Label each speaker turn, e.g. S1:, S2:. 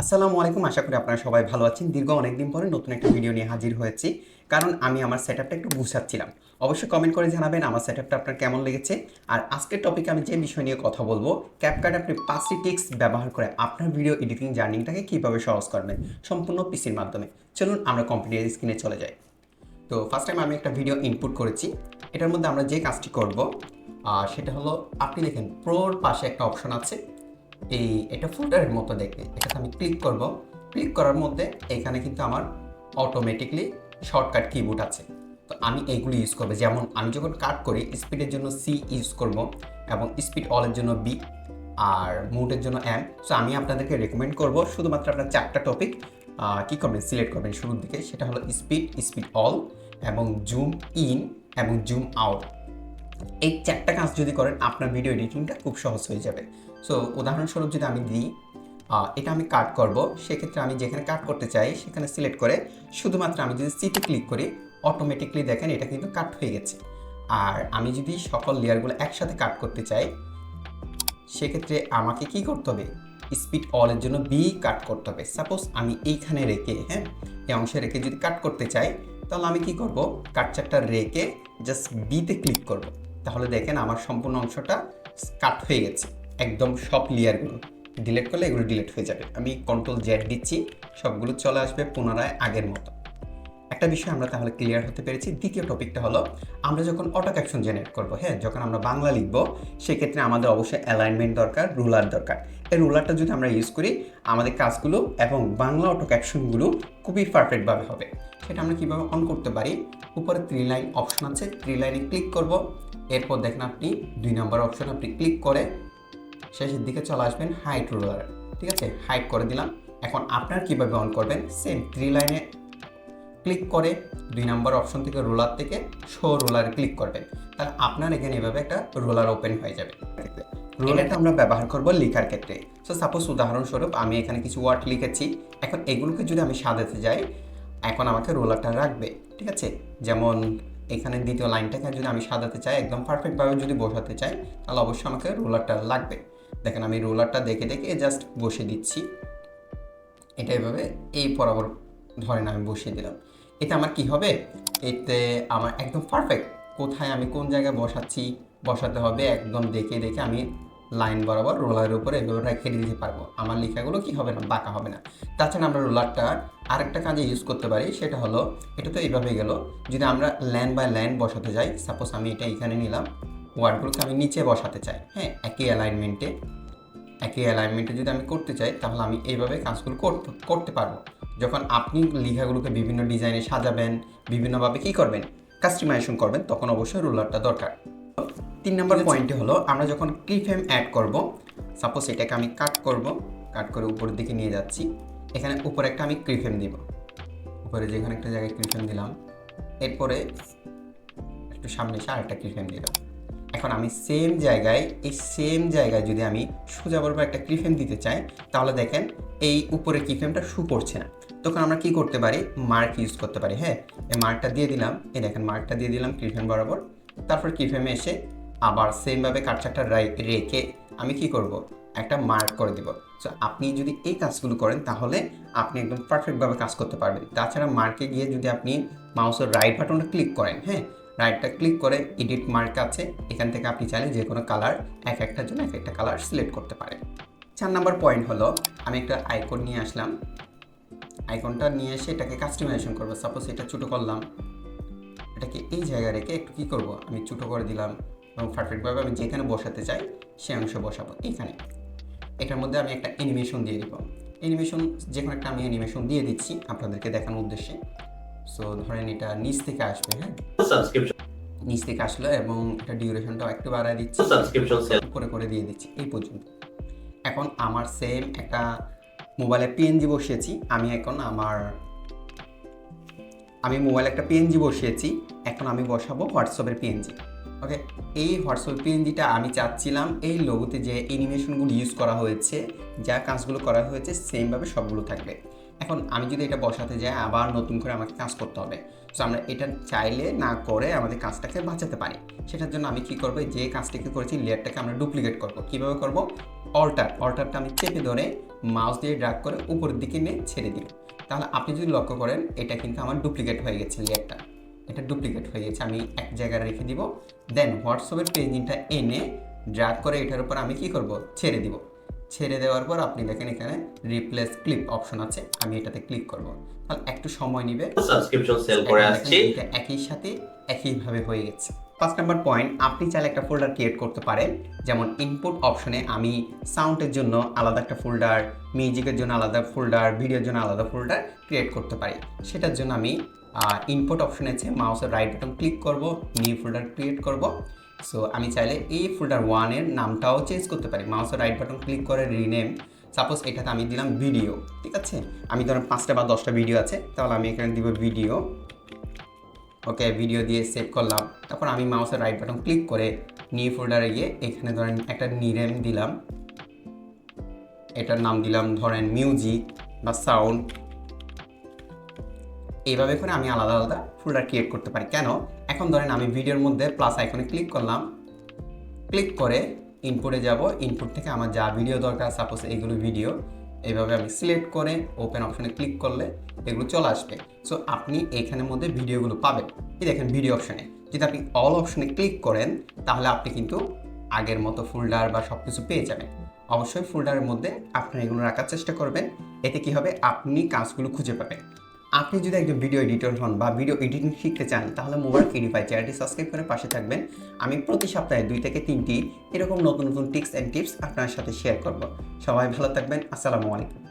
S1: আসসালামু আলাইকুম, আশা করি আপনারা সবাই ভালো আছেন। দীর্ঘ অনেকদিন পরে নতুন একটা ভিডিও নিয়ে হাজির হয়েছি, কারণ আমি আমার সেটআপটা একটু গুছাচ্ছিলাম। অবশ্যই কমেন্ট করে জানাবেন আমার সেটআপটা আপনার কেমন লেগেছে। আর আজকের টপিকে আমি যে বিষয় নিয়ে কথা বলব ক্যাপকাট আপনি পাঁচটি টিক্স ব্যবহার করে আপনার ভিডিও এডিটিং জার্নিংটাকে কীভাবে সহজ করবেন, সম্পূর্ণ পিসির মাধ্যমে। চলুন আমরা কম্পিউটার স্ক্রিনে চলে যাই। তো ফার্স্ট টাইম আমি একটা ভিডিও ইনপুট করেছি। এটার মধ্যে আমরা যে কাজটি করব সেটা হলো আপনি দেখেন প্রোর পাশে একটা অপশন আছে। এই এটা ফোল্ডারের মতো দেখতে। এটাতে আমি ক্লিক করব। ক্লিক করার মধ্যে এখানে কিন্তু আমার অটোমেটিকলি শর্টকাট কিবোর্ড আছে। তো আমি এইগুলো ইউজ করব। যেমন আমি যখন কাট করি স্পিডের জন্য সি ইউজ করব এবং স্পিড অলের জন্য বি আর মুডের জন্য এম সো আমি আপনাদেরকে রেকমেন্ড করব শুধুমাত্র আপনার চারটা টপিক কী করবেন? সিলেক্ট করবেন শুরুর দিকে। সেটা হলো স্পিড স্পিড অল এবং জুম ইন এবং জুম আউট এই চারটা কাজ যদি করেন, আপনার ভিডিও এডিটিংটা খুব সহজ হয়ে যাবে। সো উদাহরণস্বরূপ যদি আমি দিই এটা আমি কাট করব, সেক্ষেত্রে আমি যেখানে কাট করতে চাই, সেখানে সিলেক্ট করে শুধুমাত্র আমি যদি সিতে ক্লিক করি অটোমেটিকলি দেখেন এটা কিন্তু কাট হয়ে গেছে। আর আমি যদি সকল লেয়ারগুলো একসাথে কাট করতে চাই, সেক্ষেত্রে আমাকে কি করতে হবে? স্পিড অলের জন্য বি কাট করতে হবে। সাপোজ আমি এইখানে রেখে হ্যাঁ এই অংশে রেখে যদি কাট করতে চাই, তাহলে আমি কি করব? কাট চারটা রেখে জাস্ট বিতে ক্লিক করব। তাহলে দেখেন আমার সম্পূর্ণ অংশটা কাট হয়ে গেছে। একদম সব লেয়ারগুলো ডিলেট করলে এগুলো ডিলেট হয়ে যাবে। আমি কন্ট্রোল জেড দিচ্ছি, সবগুলো চলে আসবে পুনরায় আগের মতো। একটা বিষয় আমরা তাহলে ক্লিয়ার হতে পেরেছি। দ্বিতীয় টপিকটা হলো, আমরা যখন অটো ক্যাপশন জেনারেট করব হ্যাঁ যখন আমরা বাংলা লিখব, সেক্ষেত্রে আমাদের অবশ্যই অ্যালাইনমেন্ট দরকার রুলার দরকার। এই রুলারটা যদি আমরা ইউজ করি, আমাদের কাজগুলো এবং বাংলা অটো ক্যাপশনগুলো খুবই পারফেক্টভাবে হবে। সেটা আমরা কীভাবে অন করতে পারি? উপরে থ্রি লাইন অপশন আছে থ্রি লাইনে ক্লিক করব। এরপর দেখেন আপনি, দুই নম্বর অপশন আপনি ক্লিক করে শেষের দিকে চলে আসবেন হাইট রোলার ঠিক আছে? হাইট করে দিলাম। এখন আপনার কীভাবে অন করবেন? সেম থ্রি লাইনে ক্লিক করে দুই নম্বর অপশন থেকে রোলার থেকে শো রোলারে ক্লিক করবেন। তাহলে আপনার এখানে এভাবে একটা রোলার ওপেন হয়ে যাবে। রোলারটা আমরা ব্যবহার করব লেখার ক্ষেত্রে। সো সাপোজ উদাহরণস্বরূপ আমি এখানে কিছু ওয়ার্ড লিখেছি। এখন এগুলোকে যদি আমি সাজাতে যাই, এখন আমাকে রোলারটা রাখবে। ঠিক আছে? যেমন এখানে দ্বিতীয় লাইনটাকে যদি আমি সাজাতে চাই, একদম পারফেক্টভাবে যদি বসাতে চাই, তাহলে অবশ্যই আমাকে রোলারটা লাগবে। দেখেন আমি রোলারটা দেখে দেখে জাস্ট বসে দিচ্ছি। এটা এভাবে, এই বরাবর ধরেন আমি বসিয়ে দিলাম। এতে আমার কি হবে? এতে আমার একদম পারফেক্ট কোথায় আমি কোন জায়গায় বসাচ্ছি? বসাতে হবে একদম দেখে দেখে আমি লাইন বরাবর রোলারের উপরে এভাবে রেখে দিতে পারব। আমার লেখাগুলো কি হবে না? বাঁকা হবে না। তাছাড়া আমরা রোলারটা আরেকটা কাজে ইউজ করতে পারি, সেটা হলো, এটা তো এইভাবে গেল। যদি আমরা ল্যান্ড বাই ল্যান্ড বসাতে যাই সাপোজ আমি এটা এখানে নিলাম। ওয়ার্ডগুলোকে আমি নিচে বসাতে চাই। হ্যাঁ একই অ্যালাইনমেন্টে একই অ্যালাইনমেন্টে যদি আমি করতে চাই তাহলে আমি এইভাবে কাজগুলো করতে করতে পারব। যখন আপনি লেখাগুলোকে বিভিন্ন ডিজাইনে সাজাবেন বিভিন্নভাবে কী করবেন? কাস্টমাইজেশন করবেন তখন অবশ্যই রুলারটা দরকার। তিন নম্বর পয়েন্টে হলো আমরা যখন ক্লিফেম অ্যাড করব সাপোজ এটাকে আমি কাট করব কাট করে উপরের দিকে নিয়ে যাচ্ছি এখানে উপরে একটা আমি ক্লিফেম দিব। উপরে যেখানে একটা জায়গায় ক্লিফেম দিলাম এরপরে একটু সামনে এসে আরেকটা ক্লিফেম দিলাম এখন আমি সেম জায়গায়, এই সেম জায়গায় যদি আমি সোজা বরাবর একটা ক্লিফেম দিতে চাই, তাহলে দেখেন এই উপরে কিফেমটা শু পড়ছে না। তখন আমরা কি করতে পারি? মার্ক ইউজ করতে পারি হ্যাঁ? এই মার্কটা দিয়ে দিলাম, এই দেখেন মার্কটা দিয়ে দিলাম ক্লিফেম বরাবর। তারপর কিফেমে এসে আবার সেমভাবে কাটচারটা রেখে আমি কি করব? একটা মার্ক করে দিব। সো আপনি যদি এই কাজগুলো করেন, তাহলে আপনি একদম পারফেক্টভাবে কাজ করতে পারবেন। তাছাড়া মার্কে গিয়ে যদি আপনি মাউসের রাইট বাটনটা ক্লিক করেন হ্যাঁ? রাইটটা ক্লিক করে এডিট মার্ক আছে। এখান থেকে আপনি চাইলে যে কোনো কালার এক একটার জন্য এক একটা কালার সিলেক্ট করতে পারেন। চার নাম্বার পয়েন্ট হলো, আমি একটা আইকন নিয়ে আসলাম। আইকনটা নিয়ে এসে এটাকে কাস্টমাইজেশন করব। সাপোজ এটা ছোটো করলাম। এটাকে এই জায়গায় রেখে একটু কী করব? আমি ছোটো করে দিলাম এবং পারফেক্টভাবে আমি যেখানে বসাতে চাই, সে অংশ বসাবো। এইখানে এটার মধ্যে আমি একটা অ্যানিমেশন দিয়ে দিব। অ্যানিমেশন যে কোনো একটা আমি অ্যানিমেশন দিয়ে দিচ্ছি আপনাদেরকে দেখানোর উদ্দেশ্যে। সো ধরেন এটা নিচ থেকে আসবে হ্যাঁ?
S2: Subscription
S1: নিচ থেকে আসলো এবং এটা ডিউরেশনটাও একটু বাড়ায় দিচ্ছি।
S2: subscription sale
S1: করে করে দিয়ে দিচ্ছি এই পর্যন্ত। এখন আমার সেম একটা মোবাইলে পিএনজি বসিয়েছি আমি এখন আমার আমি মোবাইলে একটা পিএনজি বসিয়েছি এখন আমি বসাবো হোয়াটসঅ্যাপের পিএনজি ওকে এই হোয়াটসঅ্যাপ পিএনজিটা আমি চাচ্ছিলাম এই লোগোতে যে অ্যানিমেশনগুলো ইউজ করা হয়েছে যা কাজগুলো করা হয়েছে সেমভাবে সবগুলো থাকবে। এখন আমি যদি এটা বসাতে যাই, আবার নতুন করে আমাকে কাজ করতে হবে। সো আমরা এটা চাইলে না করে আমাদের কাজটাকে বাঁচাতে পারি। সেটার জন্য আমি কি করব? যে কাজটাকে করেছি, লেয়ারটাকে আমরা ডুপ্লিকেট করব। কীভাবে করব? অল্টার অল্টারটা আমি চেপে ধরে মাউস দিয়ে ড্রাগ করে উপরের দিকে নিয়ে ছেড়ে দিই তাহলে আপনি যদি লক্ষ্য করেন, এটা কিন্তু আমার ডুপ্লিকেট হয়ে গেছে লেয়ারটা। এটা ডুপ্লিকেট হয়ে গেছে, আমি এক জায়গায় রেখে দিব। দেন হোয়াটসঅ্যাপের পেজিংটা এনে ড্রাগ করে এটার উপর আমি কি করব? ছেড়ে দিব। ছেড়ে দেওয়ার পর আপনি দেখেন এখানে রিপ্লেস ক্লিপ অপশন আছে। আমি এটাতে ক্লিক করব। তাহলে একটু সময় নেবে।
S2: সাবস্ক্রিপশন সেল করে আসছি।
S1: এটা একই সাথে একইভাবে হয়ে গেছে। পাঁচ নাম্বার পয়েন্ট আপনি চাইলে একটা ফোল্ডার ক্রিয়েট করতে পারেন। যেমন ইনপুট অপশনে আমি সাউন্ডের জন্য আলাদা একটা ফোল্ডার মিউজিকের জন্য আলাদা ফোল্ডার ভিডিওর জন্য আলাদা ফোল্ডার ক্রিয়েট করতে পারি। সেটার জন্য আমি ইনপুট অপশনে আছে মাউসের রাইট বাটন ক্লিক করব নিউ ফোল্ডার ক্রিয়েট করব। সো আমি চাইলে এই ফোল্ডার ওয়ানের নামটাও চেঞ্জ করতে পারি। মাউসের রাইট বাটন ক্লিক করে রিনেম সাপোজ এটাতে আমি দিলাম ভিডিও ঠিক আছে? আমি ধরেন পাঁচটা বা দশটা ভিডিও আছে, তাহলে আমি এখানে দিব ভিডিও ওকে ভিডিও দিয়ে সেভ করলাম। তারপর আমি মাউসের রাইট বাটন ক্লিক করে নিউ ফোল্ডারে গিয়ে এখানে ধরেন একটা নিরেম দিলাম। এটার নাম দিলাম ধরেন মিউজিক বা সাউন্ড এইভাবে করে আমি আলাদা আলাদা ফোল্ডার ক্রিয়েট করতে পারি। কেন? এখন ধরেন আমি ভিডিওর মধ্যে প্লাস আইকনে ক্লিক করলাম ক্লিক করে ইনপুটে যাব ইনপুট থেকে আমার যা ভিডিও দরকার সাপোজ এগুলো ভিডিও এইভাবে আমি সিলেক্ট করে ওপেন অপশনে ক্লিক করলে এগুলো চলে আসবে। সো আপনি এখানের মধ্যে ভিডিওগুলো পাবেন। এই দেখেন ভিডিও অপশনে যদি আপনি অল অপশনে ক্লিক করেন, তাহলে আপনি কিন্তু আগের মতো ফোল্ডার বা সব কিছু পেয়ে যাবেন। অবশ্যই ফোল্ডারের মধ্যে আপনি এগুলো রাখার চেষ্টা করবেন। এতে কি হবে? আপনি কাজগুলো খুঁজে পাবেন। আপনি যদি একজন ভিডিও এডিটর হন বা ভিডিও এডিটিং শিখতে চান, তাহলে মোবাইল এডিফাই চ্যানেলটি সাবস্ক্রাইব করে পাশে থাকবেন। আমি প্রতি সপ্তাহে দুই থেকে তিনটি এরকম নতুন নতুন টিপস অ্যান্ড টিপস আপনার সাথে শেয়ার করব। সবাই ভালো থাকবেন। আসসালামু আলাইকুম।